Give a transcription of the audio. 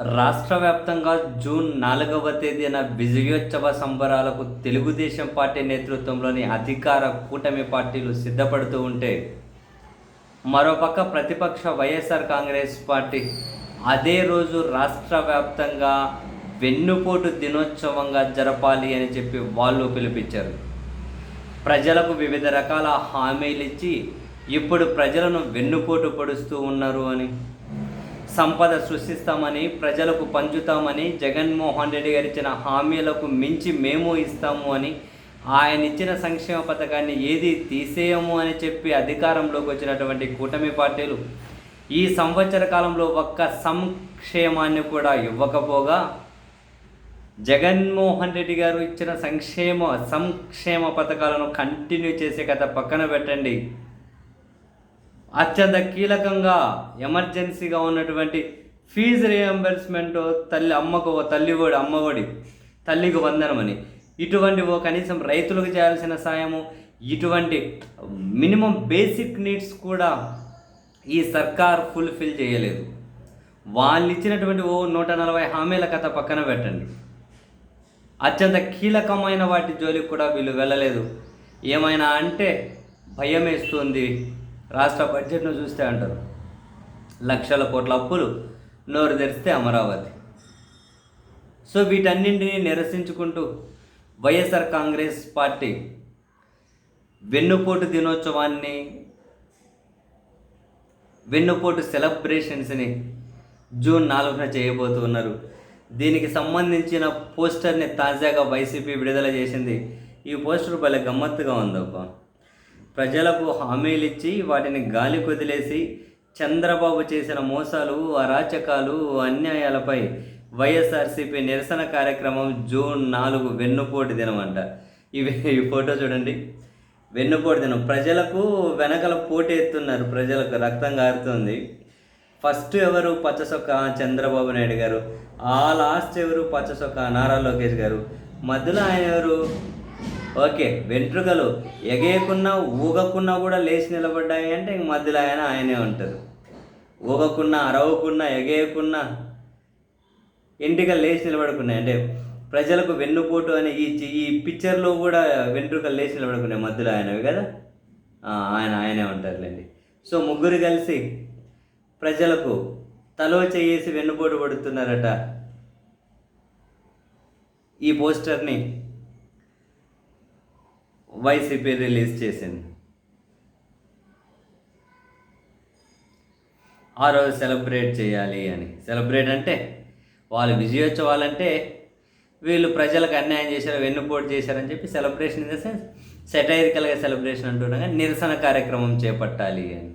రాష్ట్ర వ్యాప్తంగా జూన్ నాలుగవ తేదీన విజయోత్సవ సంబరాలకు తెలుగుదేశం పార్టీ నేతృత్వంలోని అధికార కూటమి పార్టీలు సిద్ధపడుతూ ఉంటే మరోపక్క ప్రతిపక్ష వైఎస్ఆర్ కాంగ్రెస్ పార్టీ అదే రోజు రాష్ట్ర వ్యాప్తంగా వెన్నుపోటు దినోత్సవంగా జరపాలి అని చెప్పి వాళ్ళు పిలిపించారు. ప్రజలకు వివిధ రకాల హామీలు ఇచ్చి ఇప్పుడు ప్రజలను వెన్నుపోటు పడుస్తూ ఉన్నారు అని సంపద సృష్టిస్తామని ప్రజలకు పంచుతామని జగన్మోహన్ రెడ్డి గారు ఇచ్చిన హామీలకు మించి మేము ఇస్తాము అని ఆయన ఇచ్చిన సంక్షేమ పథకాన్ని ఏది తీసేయము అని చెప్పి అధికారంలోకి వచ్చినటువంటి కూటమి పార్టీలు ఈ సంవత్సర కాలంలో ఒక్క సంక్షేమాన్ని కూడా ఇవ్వకపోగా జగన్మోహన్ రెడ్డి గారు ఇచ్చిన సంక్షేమ సంక్షేమ పథకాలను కంటిన్యూ చేసే కథ పక్కన పెట్టండి. అత్యంత కీలకంగా ఎమర్జెన్సీగా ఉన్నటువంటి ఫీజు రియంబర్స్మెంట్ తల్లి అమ్మకు ఓ తల్లి ఒడి అమ్మఒడి తల్లికి వందనమని. ఇటువంటి ఓ కనీసం రైతులకు చేయాల్సిన సాయము ఇటువంటి మినిమం బేసిక్ నీడ్స్ కూడా ఈ సర్కార్ ఫుల్ఫిల్ చేయలేదు. వాళ్ళు ఇచ్చినటువంటి ఓ నూట నలభై హామీల కథ పక్కన పెట్టండి. అత్యంత కీలకమైన వాటి జోలికి కూడా వీళ్ళు వెళ్ళలేదు. ఏమైనా అంటే భయం వేస్తుంది రాష్ట్ర బడ్జెట్ను చూస్తే అంటారు. లక్షల కోట్ల అప్పులు నోరు తెరిస్తే అమరావతి. సో వీటన్నింటినీ నిరసించుకుంటూ వైఎస్ఆర్ కాంగ్రెస్ పార్టీ వెన్నుపోటు దినోత్సవాన్ని వెన్నుపోటు సెలబ్రేషన్స్ని జూన్ నాలుగున చేయబోతున్నారు దీనికి సంబంధించిన పోస్టర్ని తాజాగా వైసీపీ విడుదల చేసింది. ఈ పోస్టర్ భలే గమ్మత్తుగా ఉందబ్బా. ప్రజలకు హామీలు ఇచ్చి వాటిని గాలి కొదిలేసి చంద్రబాబు చేసిన మోసాలు అరాచకాలు అన్యాయాలపై వైఎస్ఆర్సీపీ నిరసన కార్యక్రమం జూన్ నాలుగు వెన్నుపోటు దినం అంట ఇవి ఈ ఫోటో చూడండి. వెన్నుపోటు దినం. ప్రజలకు వెనకల పోటీ ఎత్తున్నారు ప్రజలకు రక్తం కారుతుంది ఫస్ట్ ఎవరు? పచ్చసొక్క చంద్రబాబు నాయుడు గారు. ఆ లాస్ట్ ఎవరు? పచ్చసొక్క నారా లోకేష్ గారు. మధ్యలో ఆయన ఎవరు? ఓకే వెంట్రుకలు ఎగేయకున్నా ఊగకున్నా కూడా లేచి నిలబడ్డాయి అంటే ఇంక మధ్యలో ఆయన ఆయనే ఉంటారు. ఊగకున్నా అరవకున్నా ఎగేయకున్నా ఇంటిగా లేచి నిలబడుకున్నాయి. అంటే ప్రజలకు వెన్నుపోటు అనే ఈ చి- ఈ పిక్చర్లో కూడా వెంట్రుకలు లేచి నిలబడుకున్నాయి మధ్యలో ఆయనవి కదా? ఆయన ఆయనే ఉంటారులేండి. సో ముగ్గురు కలిసి ప్రజలకు తలో చేసి వెన్నుపోటు పడుతున్నారట. ఈ పోస్టర్ని వైసీపీ రిలీజ్ చేసింది. ఆ రోజు సెలబ్రేట్ చేయాలి అని. సెలబ్రేట్ అంటే వాళ్ళు విజయోత్సవాలంటే వీళ్ళు ప్రజలకు అన్యాయం చేశారు వెన్నుపోటు చేశారని చెప్పి సెలబ్రేషన్ ఇన్ ద సెన్స్ సెటైరికల్గా సెలబ్రేషన్ అంటున్నాగా నిరసన కార్యక్రమం చేపట్టాలి అని.